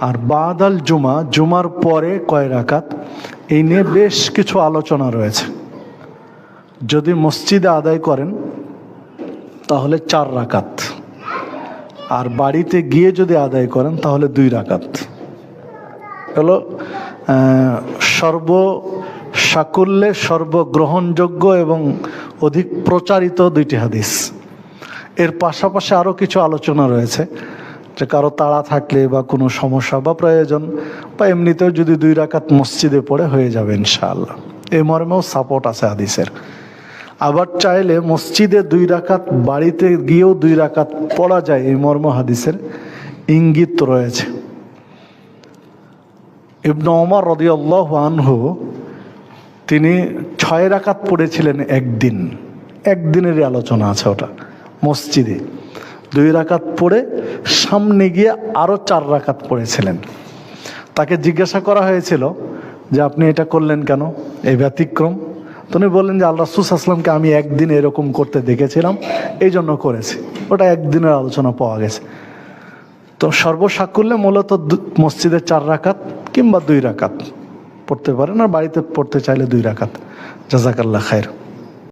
আর বাদাল জুমা, জুমার পরে কয় রাকাত? এই নিয়ে বেশ কিছু আলোচনা রয়েছে। যদি মসজিদে আদায় করেন, তাহলে চার রাকাত। আর বাড়িতে গিয়ে যদি আদায় করেন, তাহলে দুই রাকাত। হলো সর্ব সাকুল্যে সর্বগ্রহণযোগ্য এবং অধিক প্রচারিত দুইটি হাদিস। এর পাশাপাশি আরও কিছু আলোচনা রয়েছে। যে কারও তাড়া থাকলে বা কোনো সমস্যা বা প্রয়োজন বা এমনিতেও যদি দুই রাকাত মসজিদে পড়ে হয়ে যাবে ইনশাআল্লাহ। এই মর্মেও সাপোর্ট আছে হাদিসের। আবার চাইলে মসজিদে দুই রাকাত, বাড়িতে গিয়েও দুই রাকাত পড়া যায় এই মর্ম হাদিসের ইঙ্গিত রয়েছে। ইবনু ওমর রদিয়াল্লাহু আনহু, তিনি ছয় রাকাত পড়েছিলেন একদিন। একদিনেরই আলোচনা আছে ওটা, মসজিদে। দুই রাকাত পড়ে সামনে গিয়ে আরও চার রাকাত পড়েছিলেন। তাকে জিজ্ঞাসা করা হয়েছিল যে, আপনি এটা করলেন কেন? এই ব্যতিক্রম? তো উনি বললেন যে, আল্লাহ আসলামকে আমি একদিন এরকম করতে দেখেছিলাম এই জন্য করেছি। ওটা একদিনের আলোচনা পাওয়া গেছে। তো সর্বসাকুল্যে মূলত মসজিদে চার রাকাত কিংবা দুই রাকাত পড়তে পারেন, আর বাড়িতে পড়তে চাইলে দুই রাকাত। জাজাকাল্লাহ খায়ের